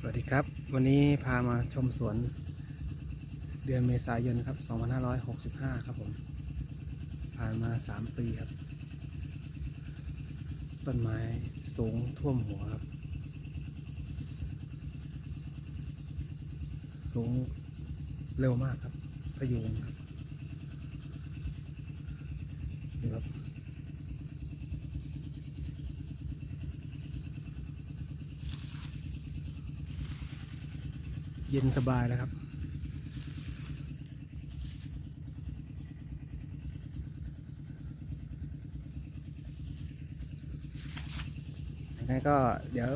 สวัสดีครับ วันนี้พามาชมสวน เดือนเมษายนครับ 2565 ครับผม ผ่านมา 3 ปีครับ ต้นไม้สูงท่วมหัวครับ สูงเร็วมากครับพยุงครับดูครับ เย็นสบายแล้วครับ ยังไงก็เดี๋ยว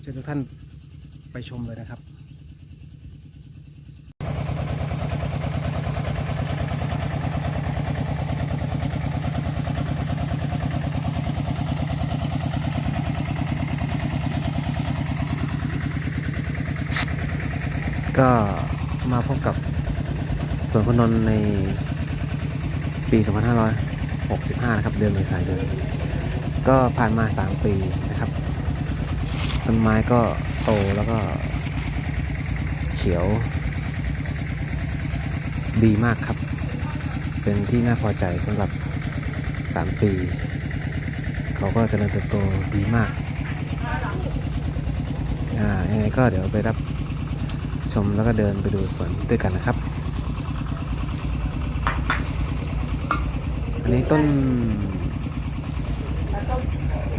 เชิญทุกท่านไปชมเลยนะครับ ก็มาพบกับสวนคนนนท์ในปี 2565 นะครับ เดือนเมษายนก็ผ่านมา 3 ปีนะครับ ต้นไม้ก็โตแล้วก็เขียว ดีมากครับ เป็นที่น่าพอใจสำหรับ 3 ปี เขาก็เจริญเติบโตดีมาก อ่ายังไงก็เดี๋ยวไปรับ ชมแล้วก็เดินไปดูสวนด้วยกันนะครับ อันนี้ต้น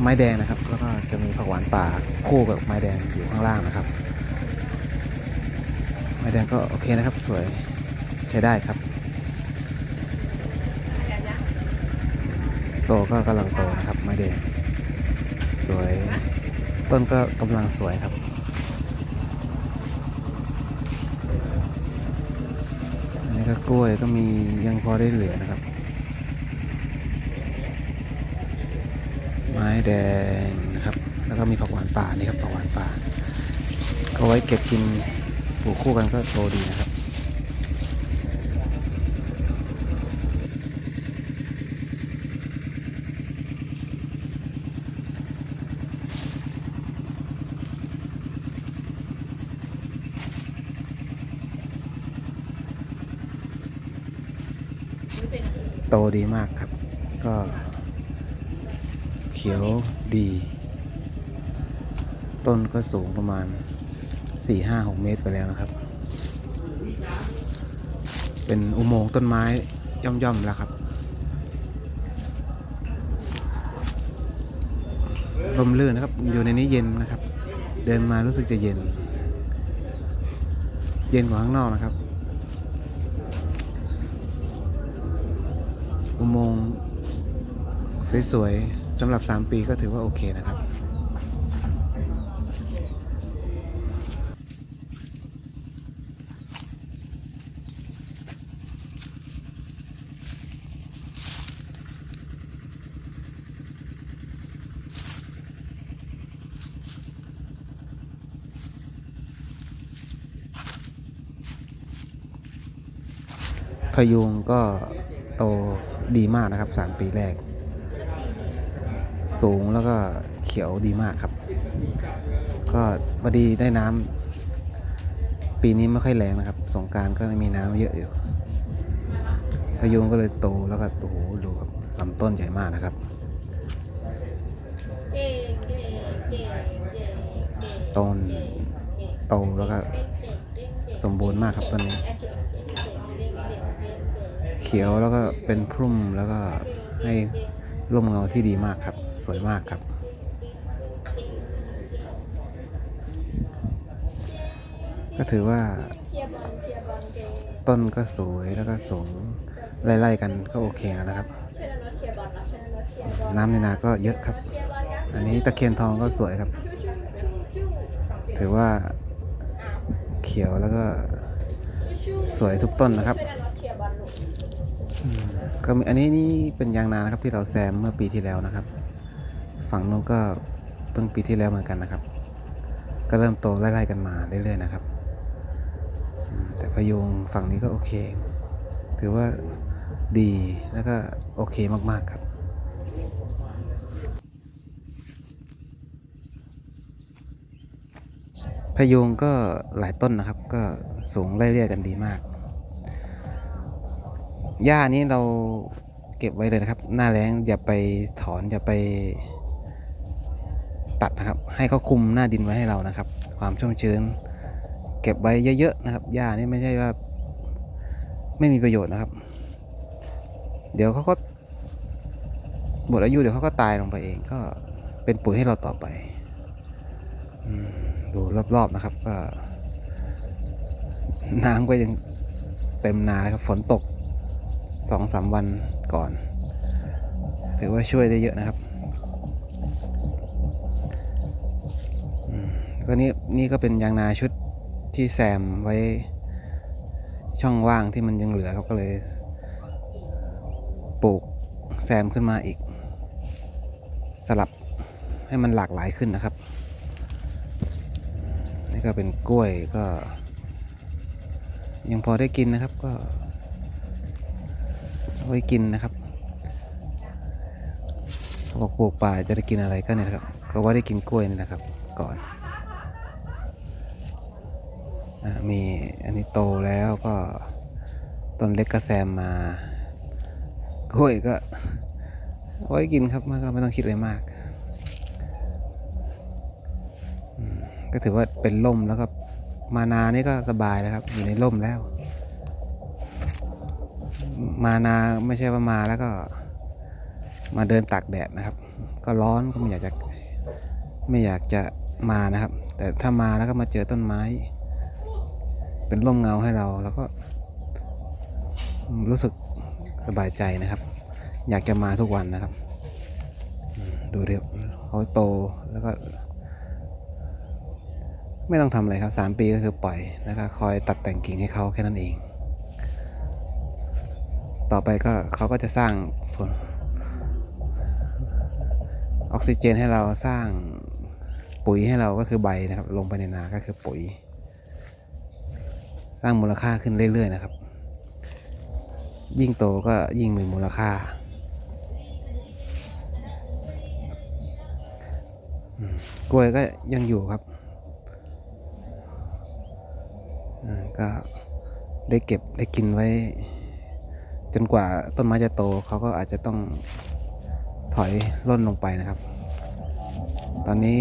ไม้แดงนะครับ แล้วก็จะมีผักหวานป่าคู่กับไม้แดงอยู่ข้างล่างนะครับ ไม้แดงก็โอเคนะครับ สวยใช้ได้ครับ โตก็กำลังโตนะครับ ไม้แดง สวย ต้นก็กำลังสวยครับ อันนี้ กล้วยก็มียังพอได้เหลือนะครับ ไม้แดงนะครับ แล้วก็มีผักหวานป่านี่ครับผักหวานป่าก็ไว้เก็บกินปลูกคู่กันก็โตดีนะครับ โตดีมากครับ ก็เขียวดี ต้นก็สูงประมาณ 4-5-6 เมตรไปแล้วนะครับ เป็นอุโมงค์ต้นไม้ย่อมๆแล้วครับลมลื่นนะครับ อยู่ในนี้เย็นนะครับ เดินมารู้สึกจะเย็น เย็นกว่าข้างนอกนะครับ อุโมงค์สวยๆสำหรับ 3 ปีก็ถือว่าโอเคนะครับพยุงก็โต ดีมากนะครับ 3 ปีแรก สูงแล้วก็เขียวดีมากครับ ก็พอดีได้น้ำปีนี้ไม่ค่อยแรงนะครับ สงการก็มีน้ำเยอะอยู่พยุงก็เลยโตแล้วก็โอ้โหดูครับลำต้นใหญ่มากนะครับ ต้นโตแล้วก็สมบูรณ์มากครับต้นนี้ เขียวแล้วก็เป็นพุ่มแล้วก็ให้ร่มเงาที่ดีมากครับ สวยมากครับ ก็ถือว่าต้นก็สวยแล้วก็สูงไล่ๆกันก็โอเคแล้วนะครับ น้ำในนาก็เยอะครับ อันนี้ตะเคียนทองก็สวยครับ ถือว่าเขียวแล้วก็สวยทุกต้นนะครับ ก็มีอันนี้นี่เป็นยางนานะครับที่เราแซมเมื่อปีที่แล้วนะครับ ฝั่งนู้นก็เพิ่งปีที่แล้วเหมือนกันนะครับ ก็เริ่มโตไล่ๆกันมาเรื่อยๆนะครับ แต่พยุงฝั่งนี้ก็โอเค ถือว่าดีแล้วก็โอเคมากๆครับพยุงก็หลายต้นนะครับ ก็สูงไล่เรียกันดีมาก หญ้านี้เราเก็บไว้เลยนะครับ หน้าแล้งอย่าไปถอนอย่าไปตัดนะครับ ให้เขาคุมหน้าดินไว้ให้เรานะครับ ความชุ่มชื้น เก็บไว้เยอะๆนะครับหญ้านี่ไม่ใช่ว่าไม่มีประโยชน์นะครับ เดี๋ยวเขาก็หมดอายุเดี๋ยวเขาก็ตายลงไปเองก็เป็นปุ๋ยให้เราต่อไปดูรอบๆนะครับก็น้ำก็ยังเต็มนาเลยครับฝนตก สองสามวันก่อนถือว่าช่วยได้เยอะนะครับก็นี่นี่ก็เป็นยางนาชุดที่แซมไว้ช่องว่างที่มันยังเหลือครับก็เลยปลูกแซมขึ้นมาอีก สลับให้มันหลากหลายขึ้นนะครับ นี่ก็เป็นกล้วยก็ ยังพอได้กินนะครับก็ ไว้กินนะครับเขาบอกปลูกป่าจะได้กินอะไรก็เนี่ยครับก็ว่าได้กินกล้วยนี่นะครับ ก่อนอมีอันนี้โตแล้วก็ต้นเล็กก็แซมมากล้วยก็ไว้กินครับมันก็ไม่ต้องคิดอะไรมาก ก็ถือว่าเป็นร่มแล้วก็มานานี่ก็สบายแล้วครับ อยู่ในร่มแล้ว มานาไม่ใช่ว่ามาแล้วก็มาเดินตากแดดนะครับ ก็ร้อนก็ไม่อยากจะไม่อยากจะมานะครับ แต่ถ้ามาแล้วก็มาเจอต้นไม้ เป็นร่มเงาให้เราแล้วก็ รู้สึกสบายใจนะครับ อยากจะมาทุกวันนะครับ ดูเรียบเขาโตแล้วก็ ไม่ต้องทำอะไรครับสามปีก็คือปล่อยแล้วก็คอยตัดแต่งกิ่งให้เขาแค่นั้นเอง ต่อไปก็เขาก็จะสร้างผลออกซิเจนให้เราสร้างปุ๋ยให้เราก็คือใบนะครับ ลงไปในนาก็คือปุ๋ย สร้างมูลค่าขึ้นเรื่อยๆนะครับ ยิ่งโตก็ยิ่งมีมูลค่าอกล้วยก็ยังอยู่ครับก็ได้เก็บได้กินไว้ จนกว่าต้นไม้จะโตเขาก็อาจจะต้องถอยร่นลงไปนะครับ ตอนนี้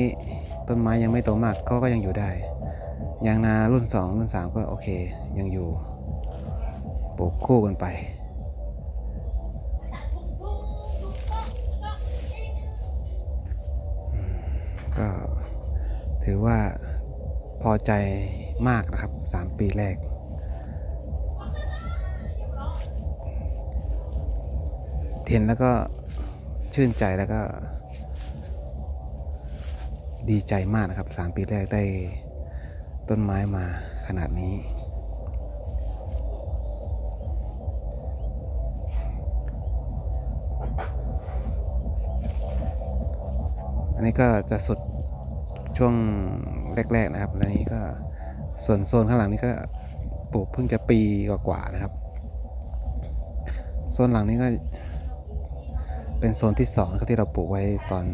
ต้นไม้ยังไม่โตมากก็ก็ยังอยู่ได้ ยางนารุ่น 2 รุ่น 3 ก็โอเคยังอยู่ปลูกคู่กันไป ก็ถือว่าพอใจมากนะครับ 3 ปีแรก เห็นแล้วก็ชื่นใจแล้วก็ ดีใจมากนะครับ 3 ปีแรกได้ต้นไม้มาขนาดนี้ อันนี้ก็จะสุดช่วงแรก ๆนะครับ แล้วนี้ก็ส่วนโซนข้างหลังนี้ก็ปลูกเพิ่งจะปีกว่าๆนะครับ โซนหลังนี้ก็ เป็นโซนที่สองครับที่เราปลูกไว้ตอน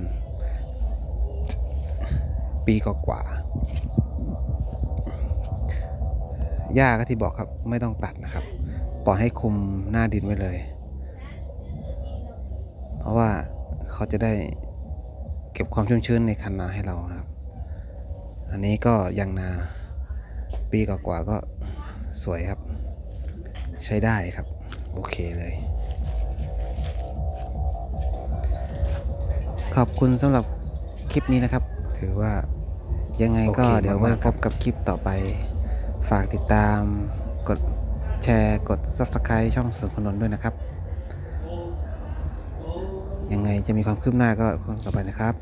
ปีกกว่าหญ้าก็ที่บอกครับไม่ต้องตัดนะครับ ปล่อยให้คุมหน้าดินไว้เลย เพราะว่าเขาจะได้เก็บความชุ่มชื้นในคันนาให้เรานะครับ อันนี้ก็ยางนาปีกว่าก็สวยครับ ใช้ได้ครับ โอเคเลย ขอบคุณสำหรับคลิปนี้นะครับ ถือว่ายังไงก็โอเคเดี๋ยวไว้มากๆพบกับคลิปต่อไป ฝากติดตาม กดแชร์กด Subscribe ช่องสวนขนนด้วยนะครับ ยังไงจะมีความคืบหน้าก็ต่อไปนะครับ